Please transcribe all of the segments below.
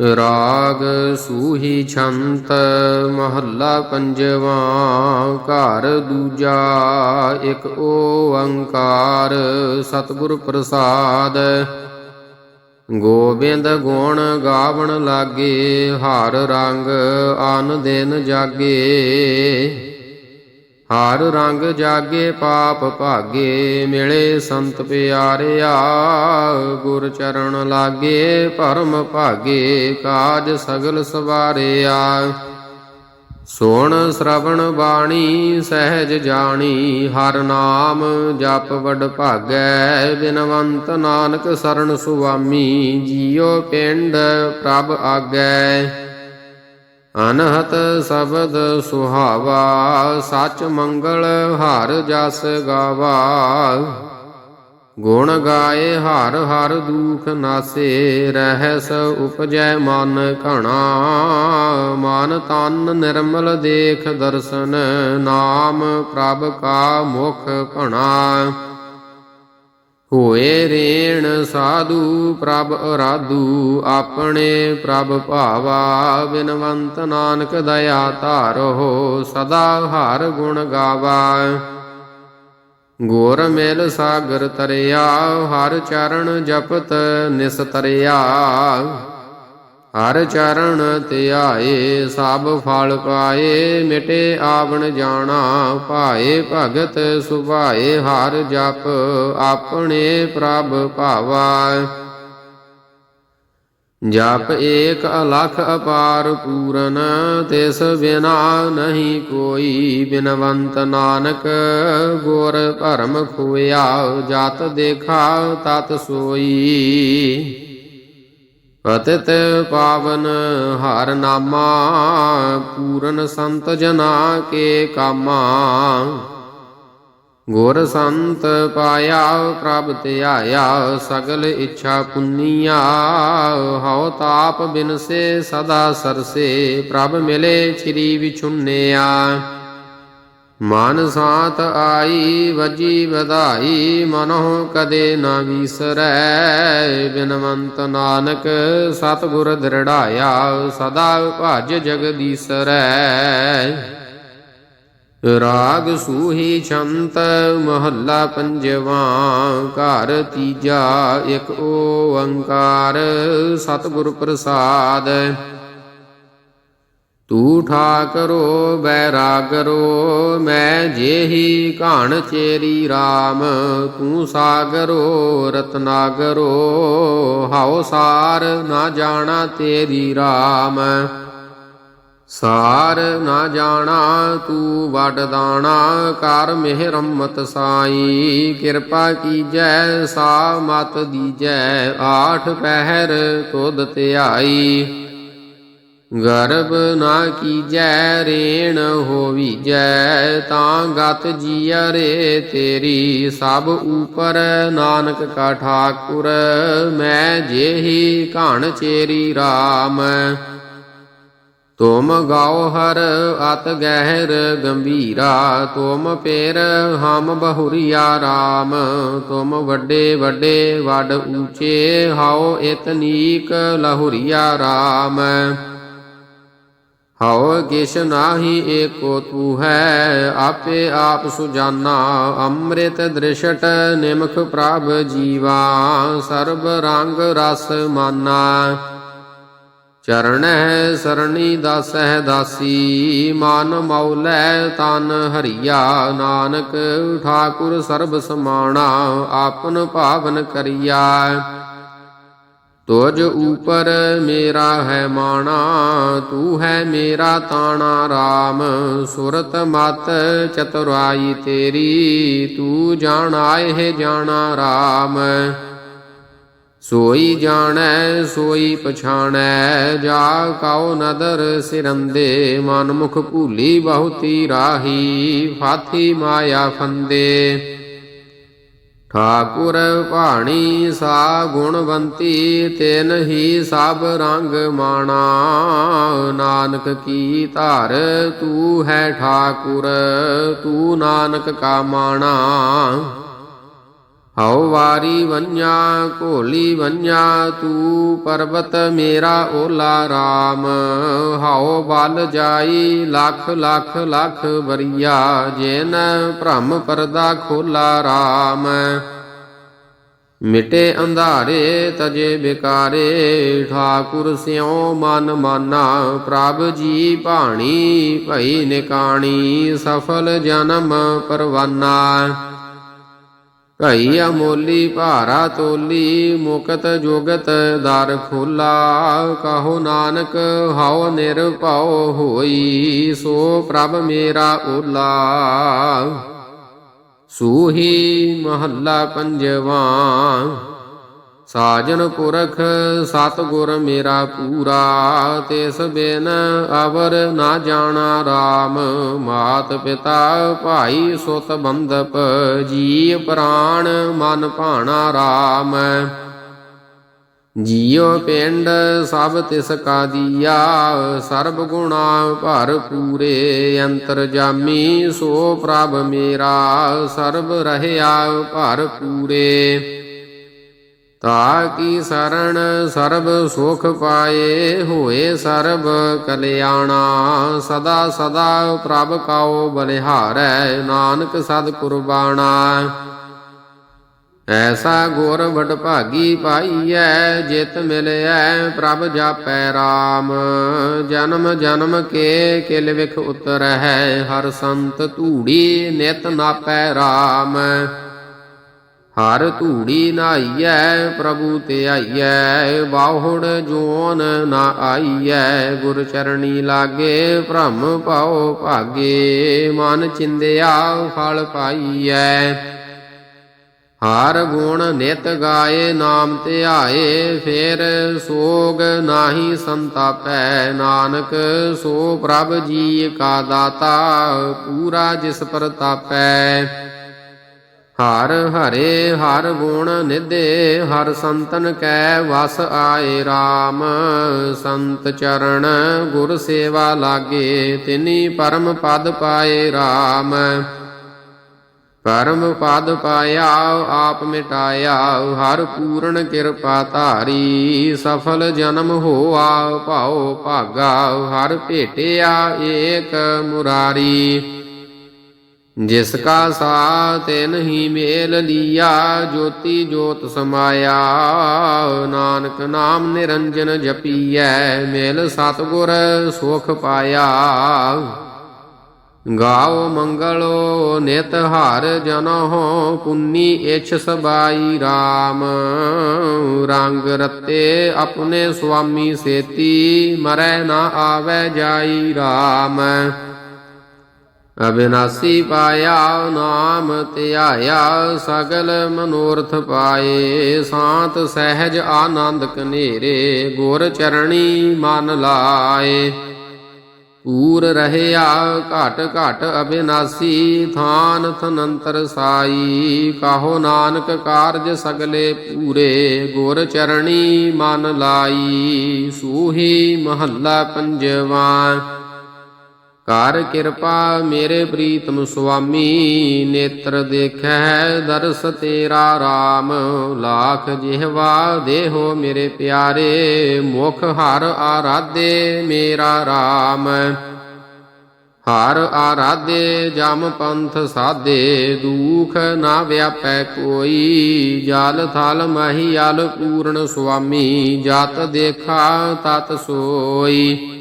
ਰਾਗ ਸੂਹੀ ਛੰਤ, ਮਹੱਲਾ ਪੰਜਵਾਂ, ਘਰ ਦੂਜਾ, ਇੱਕ ਓੰਕਾਰ ਸਤਿਗੁਰ ਪ੍ਰਸਾਦ। ਗੋਬਿੰਦ ਗੁਣ ਗਾਵਣ ਲਾਗੇ, ਹਰ ਰੰਗ ਆਨ ਦਿਨ ਜਾਗੇ। ਹਰ ਰੰਗ ਜਾਗੇ ਪਾਪ ਭਾਗੇ, ਮਿਲੇ ਸੰਤ ਪਿਆਰਿਆ, ਗੁਰ ਚਰਨ ਲਾਗੇ, ਪਰਮ ਭਾਗੇ, ਕਾਜ ਸਗਲ ਸਵਾਰਿਆ। ਸੋਣ ਸ਼ਰਵਣ ਬਾਣੀ, ਸਹਿਜ ਜਾਣੀ, ਹਰ ਨਾਮ ਜਪ ਵਡ ਭਾਗੈ, ਬਿਨਵੰਤ ਨਾਨਕ ਸਰਣ ਸੁਆਮੀ, ਜੀਉ ਪਿੰਡ ਪ੍ਰਭ ਆਗੈ। ਅਨਹਤ ਸ਼ਬਦ ਸੁਹਾਵਾ, ਸਚ ਮੰਗਲ ਹਰ ਜਸ ਗਾਵਾ। ਗੁਣ ਗਾਏ ਹਰ ਹਰ ਦੁਖ ਨਾਸੇ, ਰਹਿਸ ਉਪਜੈ ਮਨ ਘਣਾ। ਮਨ ਤਨ ਨਿਰਮਲ ਦੇਖ ਦਰਸ਼ਨ, ਨਾਮ ਪ੍ਰਭ ਕਾ ਮੁਖ ਘਣਾ। ਹੋਏ ਰੇਣ ਸਾਧੂ ਪ੍ਰਭ ਅਰਾਧੂ, ਆਪਣੇ ਪ੍ਰਭ ਭਾਵਾ ਬਿਨਵੰਤ ਨਾਨਕ ਦਇਆ ਧਾਰੋ ਸਦਾ ਹਰ ਗੁਣ ਗਾਵਾ। ਗੁਰ ਮਿਲ ਸਾਗਰ ਤਰਿਆ, ਹਰ ਚਰਨ ਜਪਤ ਨਿਸ ਤਰਿਆ। ਹਰ ਚਰਨ ਧਿਆਏ ਸਭ ਫਲ ਪਾਏ, ਮਿਟੇ ਆਵਣ ਜਾਣਾ, ਭਾਏ ਭਗਤ ਸੁਭਾਏ, ਹਰ ਜਪ ਆਪਣੇ ਪ੍ਰਭ ਭਾਵਾ ਜਪ ਏਕ ਅਲਖ ਅਪਾਰ ਪੂਰਨ, ਤਿਸ ਬਿਨਾ ਨਹੀਂ ਕੋਈ ਬਿਨਵੰਤ ਨਾਨਕ। ਗੁਰ ਭਰਮ ਖੋਇਆ, ਜਤ ਦੇਖਾ, ਤਤ ਸੋਈ। ਪਤਿਤ ਪਾਵਨ ਹਰ ਨਾਮਾ, ਪੂਰਨ ਸੰਤ ਜਨਾ ਕੇ ਕਾਮਾ। ਗੁਰ ਸੰਤ ਪਾਇਆ, ਪ੍ਰਭ ਧਿਆਇਆ, ਸਗਲ ਇੱਛਾ ਪੁੰਨੀਆ। ਹਉ ਤਾਪ ਬਿਨਸੇ, ਸਦਾ ਸਰਸੇ, ਪ੍ਰਭ ਮਿਲੇ, ਚਿਰੀ ਵਿਛੁੰਨਿਆ। ਮਨ ਸਾਤ ਆਈ, ਵਜੀ, ਵਧਾਈ, ਮਨੋ ਕਦੇ ਨਾ ਵੀਸਰੈ। ਬਿਨਵੰਤ ਨਾਨਕ, ਸਤਿਗੁਰ ਦ੍ਰਿੜਾਇਆ, ਸਦਾ ਭਜ ਜਗਦੀਸਰੈ ਰਾਗ ਸੂਹੀ ਛੰਤ, ਮਹੱਲਾ ਪੰਜਵਾ, ਘਰ ਤੀਜਾ, ਇੱਕ ਓੰਕਾਰ, ਸਤਿਗੁਰ ਪ੍ਰਸਾਦ। ਤੂ ਠਾਕਰੋ, ਬੈਰਾਗਰੋ, ਮੈਂ ਜੇਹੀ ਘਾਣ ਚੇਰੀ RAM ਤੂੰ ਸਾਗਰੋ, ਰਤਨਾਗਰੋ, ਹਉ ਸਾਰ ਨਾ ਜਾਣਾ ਤੇਰੀ RAM ਸਾਰ ਨਾ ਜਾਣਾ, ਤੂੰ ਵਡ ਦਾਣਾ, ਕਰ ਮਿਹਰਮਤ ਸਾਈ। ਕਿਰਪਾ ਕੀਜੈ, ਸਾ ਮਤ ਦੀਜੈ, ਆਠ ਪਹਿਰ ਤੁਧ ਧਿਆਈ। ਗਰਭ ਨਾ ਕੀਜੈ, ਰੇਣ ਹੋਵੀਜੈ ਤਾਂ ਗਤ ਜੀਅਰੇ ਤੇਰੀ, ਸਭ ਉਪਰ ਨਾਨਕ ਕਾ ਠਾਕੁਰ, ਮੈਂ ਜੇਹੀ ਘਣ ਚੇਰੀ RAM ਤੁਮ ਗਾਓ ਹਰ ਅਤ ਗਹਿਰ ਗੰਭੀਰਾ, ਤੁਮ ਪੇਰ ਹਮ ਬਹੁਰੀਆ RAM ਤੁਮ ਵੱਡੇ ਵੱਡੇ ਵੱਡ ਉੱਚੇ ਹਾਓ ਇਤਨੀਕ ਲਹੁਰੀਆ RAM ਹਉ ਕਿਛ ਨਾਹੀ ਏਕੋ ਤੂ ਹੈ, ਆਪੇ ਆਪ ਸੁਜਾਨਾ, ਅੰਮ੍ਰਿਤ ਦ੍ਰਿਸ਼ਟ ਨਿਮਖ ਪ੍ਰਭ ਜੀਵਾ, ਸਰਬ ਰੰਗ ਰਸ ਮਾਨਾ। ਚਰਣੈ ਸਰਣੀ ਦਾਸਹਿ ਦਾਸੀ, ਮਨ ਮੌਲੈ ਤਨ ਹਰੀਆ। ਨਾਨਕ ਠਾਕੁਰ ਸਰਬ ਸਮਾਣਾ, ਆਪਨ ਭਾਵਨ ਕਰੀਆ। ਤੁਜ ਉਪਰ ਮੇਰਾ ਹੈ ਮਾਣਾ, ਤੂੰ ਹੈ ਮੇਰਾ ਤਾਣਾ RAM ਸੁਰਤ ਮਤ ਚਤੁਰਾਈ ਤੇਰੀ, ਤੂੰ ਜਾਣਾਏ ਹੈ ਜਾਣਾ RAM ਸੋਈ ਜਾਣੈ, ਸੋਈ ਪਛਾਣੈ, ਜਾ ਕਉ ਨਦਰ ਸਿਰੰਦੇ ਮਨ ਮੁਖ ਭੂਲੀ ਬਹੁਤੀ ਰਾਹੀ, ਫਾਥੀ ਮਾਇਆ ਫੰਦੇ। ਠਾਕੁਰ ਭਾਣੀ ਸਾ ਗੁਣਵੰਤੀ, ਤਿਨ ਹੀ ਸਭ ਰੰਗ ਮਾਣਾ। ਨਾਨਕ ਕੀ ਧਾਰ, ਤੂੰ ਹੈ ਠਾਕੁਰ, ਤੂੰ ਨਾਨਕ ਕਾ ਮਾਣਾ। ਹਉ ਵਾਰੀ ਵੰਨਾ ਘੋਲੀ ਵੰਨਾ ਤੂੰ ਪਰਬਤ ਮੇਰਾ ਓਲਾ RAM ਹਉ ਬਲ ਜਾਈ, ਲੱਖ ਲੱਖ ਲੱਖ ਬਰੀਆ ਜਿਨ ਭ੍ਰਮ ਪਰਦਾ ਖੋਲਾ RAM ਮਿਟੇ ਅੰਧਾਰੇ, ਤਜੇ ਬਿਕਾਰੇ, ਠਾਕੁਰ ਸਿਉ ਮਨ ਮਾਨਾ, ਪ੍ਰਭ ਜੀ ਭਾਣੀ ਭਈ ਨਿਕਾਣੀ, ਸਫਲ ਜਨਮ ਪਰਵਾਨਾ। ਕਈ ਅਮੋਲੀ, ਭਾਰਾ ਤੋਲੀ, ਮੁਕਤ ਜੁਗਤ ਦਰ ਖੋਲਾ। ਕਹੋ ਨਾਨਕ, ਹਉ ਨਿਰਭਉ ਹੋਈ, ਸੋ ਪ੍ਰਭ ਮੇਰਾ ਓਲਾ। ਸੂਹੀ ਮਹੱਲਾ ਪੰਜਵਾ। ਸਾਜਨ ਪੁਰਖ ਸਤ ਗੁਰ ਮੇਰਾ ਪੂਰਾ ਤਿਸ ਬਿਨ ਅਵਰ ਨਾ ਜਾਣਾ RAM ਮਾਤ ਪਿਤਾ ਭਾਈ ਸੁਤ ਬੰਧਪ ਜੀ ਪ੍ਰਾਣ ਮਨ ਭਾਣਾ RAM ਜੀਉ ਪਿੰਡ ਸਭ ਤਿਸ ਕਾ ਦੀਆ, ਸਰਬ ਗੁਣਾ ਭਰ ਪੂਰੇ ਅੰਤਰ ਜਾਮੀ ਸੋ ਪ੍ਰਭ ਮੇਰਾ, ਸਰਬ ਰਹਿਆ ਭਰ ਪੂਰੇ ਤਾ ਕੀ ਸਰਣ ਸਰਬ ਸੁਖ ਪਾਏ ਹੋਏ ਸਰਬ ਕਲਿਆਣਾ, ਸਦਾ ਸਦਾ ਪ੍ਰਭ ਕਾਉ ਬਲਿਹਾਰੈ, ਨਾਨਕ ਸਦ ਕੁਰਬਾਣਾ। ਐਸਾ ਗੁਰ ਵਡ ਭਾਗੀ ਪਾਈਐ, ਜਿਤ ਮਿਲਿਐ ਪ੍ਰਭ ਜਾਪੈ RAM ਜਨਮ ਜਨਮ ਕੇ ਕਿਲ ਵਿਖ ਉਤਰਹਿ, ਹਰ ਸੰਤ ਧੂੜੀ ਨਿਤ ਨਾਪੈ RAM ਹਰ ਧੂੜੀ ਨਾਈਐ ਪ੍ਰਭੂ ਤੇ ਆਈਐ, ਬਾਹੁੜ ਜੋਨ ਨਾ ਆਈਐ, ਗੁਰ ਚਰਣੀ ਲਾਗੇ, ਭ੍ਰਮ ਪਾਉ ਭਾਗੇ, ਮਨ ਚਿੰਦਿਆ ਫਲ ਪਾਈਐ। ਹਰ ਗੁਣ ਨਿਤ ਗਾਏ, ਨਾਮ ਤੇ ਆਏ, ਫੇਰ ਸੋਗ ਨਾਹੀ ਸੰਤਾਪੈ, ਨਾਨਕ ਸੋ ਪ੍ਰਭ ਜੀ ਕਾ ਦਾਤਾ, ਪੂਰਾ ਜਿਸ ਪ੍ਰਤਾਪੈ। ਹਰ ਹਰੇ ਹਰ ਗੁਣ ਨਿਧੇ, ਹਰ ਸੰਤਨ ਕੈ ਵਸ ਆਏ RAM ਸੰਤ ਚਰਨ ਗੁਰ ਸੇਵਾ ਲਾਗੇ, ਤਿਨੀ ਪਰਮ ਪਦ ਪਾਏ RAM ਪਰਮ ਪਦ ਪਾਇਆ ਆਪ ਮਿਟਾਇਆ ਹਰ ਪੂਰਨ ਕਿਰਪਾ ਧਾਰੀ। ਸਫਲ ਜਨਮ ਹੋਆ ਭਾਉ ਭਾਗਾ ਹਰ ਭੇਟਿਆ ਏਕ ਮੁਰਾਰੀ। ਜਿਸ ਕਾ ਸਾਥ ਨਹੀਂ ਮੇਲ ਲੀਆ, ਜੋਤੀ ਜੋਤ ਸਮਾਇਆ, ਨਾਨਕ ਨਾਮ ਨਿਰੰਜਨ ਜਪੀਐ, ਮੇਲ ਸਤਗੁਰ ਸੁਖ ਪਾਇਆ। ਗਾਓ ਮੰਗਲੋ ਨਿਤ ਹਰ ਜਨੋ ਪੁੰਨੀ ਇਛ ਸਬਾਈ RAM ਰੰਗ ਰਤੇ ਆਪਣੇ ਸੁਆਮੀ ਸੇਤੀ, ਮਰੈ ਨਾ ਆਵੈ ਜਾਈ RAM ਅਬਿਨਾਸੀ ਪਾਇਆ ਨਾਮ ਧਿਆਇਆ ਸਗਲ ਮਨੋਰਥ ਪਾਏ। ਸਾਤ ਸਹਿਜ ਆਨੰਦ ਕਨੇਰੇ ਗੁਰ ਚਰਣੀ ਮਨ ਲਾਏ। ਪੂਰ ਰਹਿਆ ਘਟ ਘਟ ਅਬਿਨਾਸੀ ਥਾਨ ਥਨੰਤਰ ਸਾਈ। ਕਾਹੋ ਨਾਨਕ ਕਾਰਜ ਸਗਲੇ ਪੂਰੇ ਗੁਰ ਚਰਣੀ ਮਨ ਲਾਈ। ਸੂਹੀ ਮਹੱਲਾ ਪੰਜਵਾ ਕਰ ਕਿਰਪਾ ਮੇਰੇ ਪ੍ਰੀਤਮ ਸੁਆਮੀ, ਨੇਤਰ ਦੇਖੈ ਦਰਸ ਤੇਰਾ RAM ਲਾਖ ਜਿਹਵਾ ਦੇਹੋ ਮੇਰੇ ਪਿਆਰੇ, ਮੁਖ ਹਰ ਆਰਾਧੇ ਮੇਰਾ RAM ਹਰ ਆਰਾਧੇ ਜਮ ਪੰਥ ਸਾਧੇ, ਦੂਖ ਨਾ ਵਿਆਪੈ ਕੋਈ। ਜਲ ਥਲ ਮਹੀਲ ਪੂਰਨ ਸੁਆਮੀ, ਜਤ ਦੇਖਾ ਤਤ ਸੋਈ।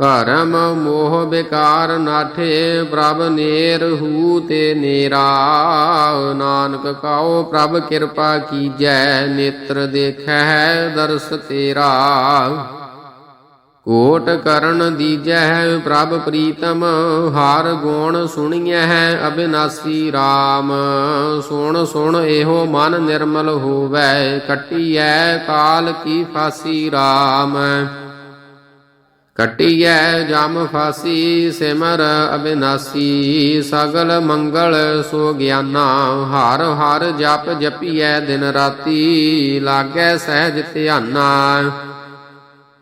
ਭਰਮ ਮੋਹ ਬਿਕਾਰ ਨਾਠੇ, ਪ੍ਰਭ ਨੇਰ ਹੂ ਤੇ ਨੇਰਾ। ਨਾਨਕ ਕਾਓ ਪ੍ਰਭ ਕਿਰਪਾ ਕੀਜੈ, ਨੇਤਰ ਦੇਖੈ ਦਰਸ ਤੇਰਾ। ਕੋਟ ਕਰਨ ਦੀਜੈ, ਪ੍ਰਭ ਪ੍ਰੀਤਮ, ਹਾਰ ਗੁਣ ਸੁਣੀਐ ਅਬਿਨਾਸੀ RAM ਸੁਣ ਸੁਣ, ਇਹੋ ਮਨ ਨਿਰਮਲ ਹੋਵੈ, ਕਟੀਐ ਕਾਲ ਕੀ ਫਾਸੀ RAM ਕਟਿਐ ਜਮ ਫਾਸੀ, ਸਿਮਰ ਅਬਿਨਾਸੀ, ਸਗਲ ਮੰਗਲ ਸੋ ਗਿਆਨਾ ਹਰ ਹਰ ਜਪ ਜਪੀਐ ਦਿਨ ਰਾਤੀ, ਲਾਗੈ ਸਹਿਜ ਧਿਆਨਾ।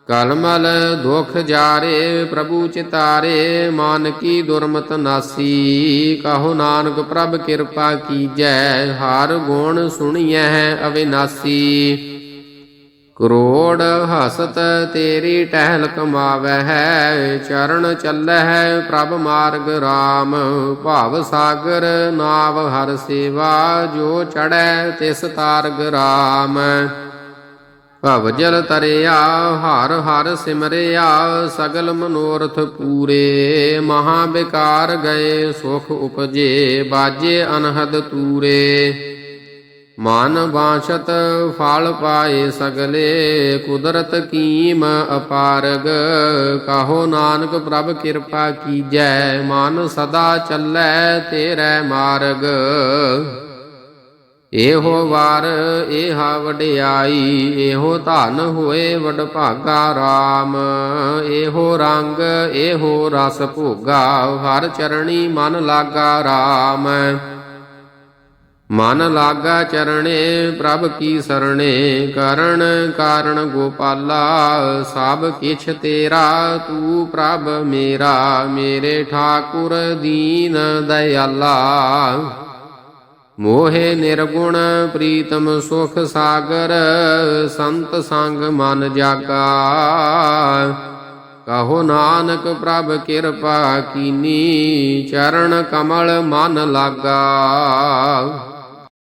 ਕਲਮਲ ਦੁਖ ਜਾਰੇ, ਪ੍ਰਭੂ ਚਿਤਾਰੇ ਮਨ ਕੀ ਦੁਰਮਤ ਨਾਸੀ, ਕਹੋ ਨਾਨਕ ਪ੍ਰਭ ਕਿਰਪਾ ਕੀਜੈ, ਹਰ ਗੁਣ ਸੁਣੀਐ ਅਵਿਨਾਸੀ ਕਰੋੜ ਹਸਤ ਤੇਰੀ ਟਹਿਲ ਕਮਾਵੈ ਹੈ ਚਰਨ ਚੱਲਹਿ ਪ੍ਰਭ ਮਾਰਗ RAM ਭਾਵ ਸਾਗਰ ਨਾਵ ਹਰ ਸੇਵਾ, ਜੋ ਚੜੈ ਤਿਸ ਤਾਰਗ RAM ਭਵ ਜਲ ਤਰਿਆ, ਹਰ ਹਰ ਸਿਮਰਿਆ, ਸਗਲ ਮਨੋਰਥ ਪੂਰੇ। ਮਹਾ ਬਿਕਾਰ ਗਏ, ਸੁਖ ਉਪਜੇ, ਬਾਜੇ ਅਨਹਦ ਤੂਰੇ। ਮਨ ਬਾਛਤ ਫਲ ਪਾਏ ਸਗਲੇ, ਕੁਦਰਤ ਕੀਮ ਅਪਾਰਗ। ਕਾਹੋ ਨਾਨਕ ਪ੍ਰਭ ਕਿਰਪਾ ਕੀਜੈ, ਮਨ ਸਦਾ ਚੱਲੈ ਤੇਰੇ ਮਾਰਗ। ਇਹੋ ਵਾਰ ਇਹਾ ਵਡਿਆਈ, ਇਹੋ ਧਨ ਹੋਏ ਵਡ ਭਾਗਾ RAM ਇਹੋ ਰੰਗ, ਇਹੋ ਰਸ ਭੋਗਾ, ਹਰ ਚਰਣੀ ਮਨ ਲਾਗਾ RAM ਮਨ ਲਾਗਾ ਚਰਣੇ ਪ੍ਰਭ ਕੀ ਸਰਣੇ, ਕਰਨ ਕਾਰਣ ਗੋਪਾਲਾ, ਸਭ ਕਿਛ ਤੇਰਾ, ਤੂੰ ਪ੍ਰਭ ਮੇਰਾ, ਮੇਰੇ ਠਾਕੁਰ ਦੀਨ ਦਇਆਲਾ। ਮੋਹਿ ਨਿਰਗੁਣ ਪ੍ਰੀਤਮ ਸੁਖ ਸਾਗਰ, ਸੰਤ ਸੰਗ ਮਨ ਜਾਗਾ। ਕਹੋ ਨਾਨਕ ਪ੍ਰਭ ਕਿਰਪਾ ਕੀਨੀ, ਚਰਨ ਕਮਲ ਮਨ ਲਾਗਾ।